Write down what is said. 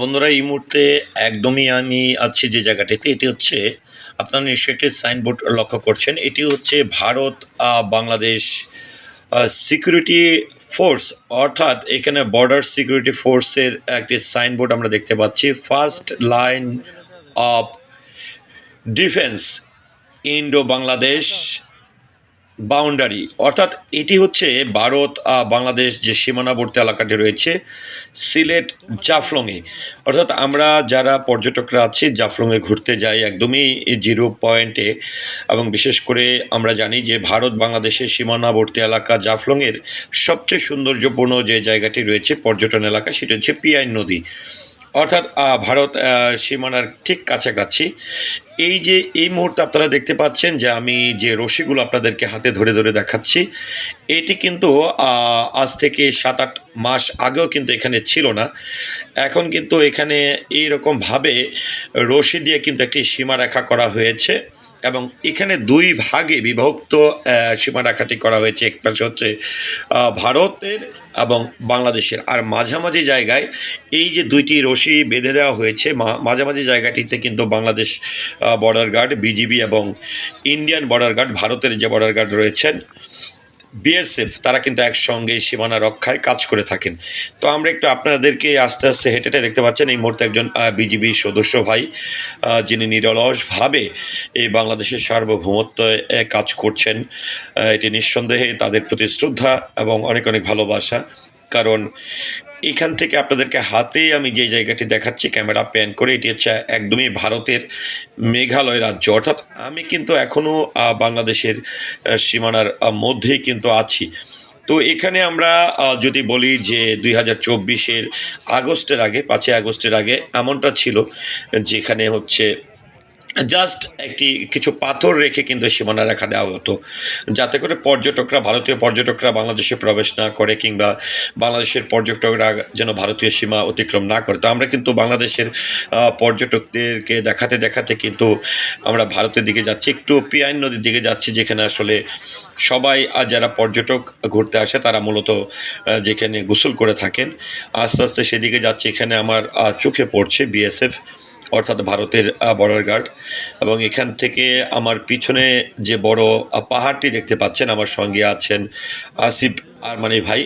বন্ধুরা, এই মুহূর্তে একদমই আমি আছি যে জায়গাটিতে, এটি হচ্ছে আপনারা নিশ্চয়ই একটি সাইনবোর্ড লক্ষ্য করছেন। এটি হচ্ছে ভারত বাংলাদেশ সিকিউরিটি ফোর্স অর্থাৎ এখানে বর্ডার সিকিউরিটি ফোর্সের একটি সাইনবোর্ড আমরা দেখতে পাচ্ছি। First line of defence Indo Bangladesh boundary অর্থাৎ এটি হচ্ছে ভারত বাংলাদেশ যে সীমানাবর্তী এলাকাটি রয়েছে, সিলেট জাফলংয়ে। অর্থাৎ আমরা যারা পর্যটকরা আছি, জাফলংয়ে ঘুরতে যাই একদমই জিরো পয়েন্টে এবং বিশেষ করে আমরা জানি যে ভারত বাংলাদেশের সীমানাবর্তী এলাকা জাফলংয়ের সবচেয়ে সৌন্দর্যপূর্ণ যে জায়গাটি রয়েছে পর্যটন এলাকা, সেটি হচ্ছে পিয়াইন নদী। অর্থাৎ ভারত সীমানার ঠিক কাছাকাছি। এই যে, এই মুহূর্তে আপনারা দেখতে পাচ্ছেন যে, আমি যে রশিগুলো আপনাদেরকে হাতে ধরে ধরে দেখাচ্ছি, এটি কিন্তু আজ থেকে সাত আট মাস আগেও কিন্তু এখানে ছিল না। এখন কিন্তু এখানে এইরকমভাবে রশি দিয়ে কিন্তু একটি সীমারেখা করা হয়েছে। এবং এখানে দুই ভাগে বিভক্ত সীমা সীমারেখাটি করা হয়েছে। এক পাশে হচ্ছে ভারতের এবং বাংলাদেশের। আর মাঝামাঝি জায়গায় এই যে দুইটি রশি বেঁধে দেওয়া হয়েছে মাঝামাঝি জায়গাটিতে কিন্তু বাংলাদেশ বর্ডার গার্ড বিজিবি এবং ইন্ডিয়ান বর্ডার গার্ড ভারতের যে বর্ডার গার্ড রয়েছেন বিএসএফ, তারা কিন্তু একসঙ্গে সীমানা রক্ষায় কাজ করে থাকেন। তো আমরা একটু আপনাদেরকে আস্তে আস্তে হেঁটে হেঁটে দেখতে পাচ্ছেন, এই মুহূর্তে একজন বিজিবি সদস্য ভাই যিনি নিরলসভাবে এই বাংলাদেশের সার্বভৌমত্ব কাজ করছেন। এটি নিঃসন্দেহে তাদের প্রতি শ্রদ্ধা এবং অনেক অনেক ভালোবাসা। কারণ এখান থেকে আপনাদেরকে হাতে আমি যে জায়গাটি দেখাচ্ছি, ক্যামেরা প্যান করে, এটি হচ্ছে একদমই ভারতের মেঘালয় রাজ্য। অর্থাৎ আমি কিন্তু এখনও বাংলাদেশের সীমানার মধ্যেই কিন্তু আছি। তো এখানে আমরা যদি বলি যে দুই হাজার চব্বিশের আগস্টের আগে, পাঁচই আগস্টের আগে এমনটা ছিল, যেখানে হচ্ছে জাস্ট একটি কিছু পাথর রেখে কিন্তু সীমানা রেখা দেওয়া হতো। যাতে করে পর্যটকরা, ভারতীয় পর্যটকরা বাংলাদেশে প্রবেশ না করে কিংবা বাংলাদেশের পর্যটকরা যেন ভারতীয় সীমা অতিক্রম না করে। তো আমরা কিন্তু বাংলাদেশের পর্যটকদেরকে দেখাতে দেখাতে কিন্তু আমরা ভারতের দিকে যাচ্ছি, একটু পিয়াইন নদীর দিকে যাচ্ছি, যেখানে আসলে সবাই আর যারা পর্যটক ঘুরতে আসে, তারা মূলত যেখানে গোসল করে থাকেন। আস্তে আস্তে সেদিকে যাচ্ছে, এখানে আমার চোখে পড়ছে বিএসএফ। অর্থাৎ ভারতের বর্ডার গার্ড। এবং এখান থেকে আমার পিছনে যে বড় পাহাড়টি দেখতে পাচ্ছেন, আমার সঙ্গে আছেন আসিফ আর মানে ভাই।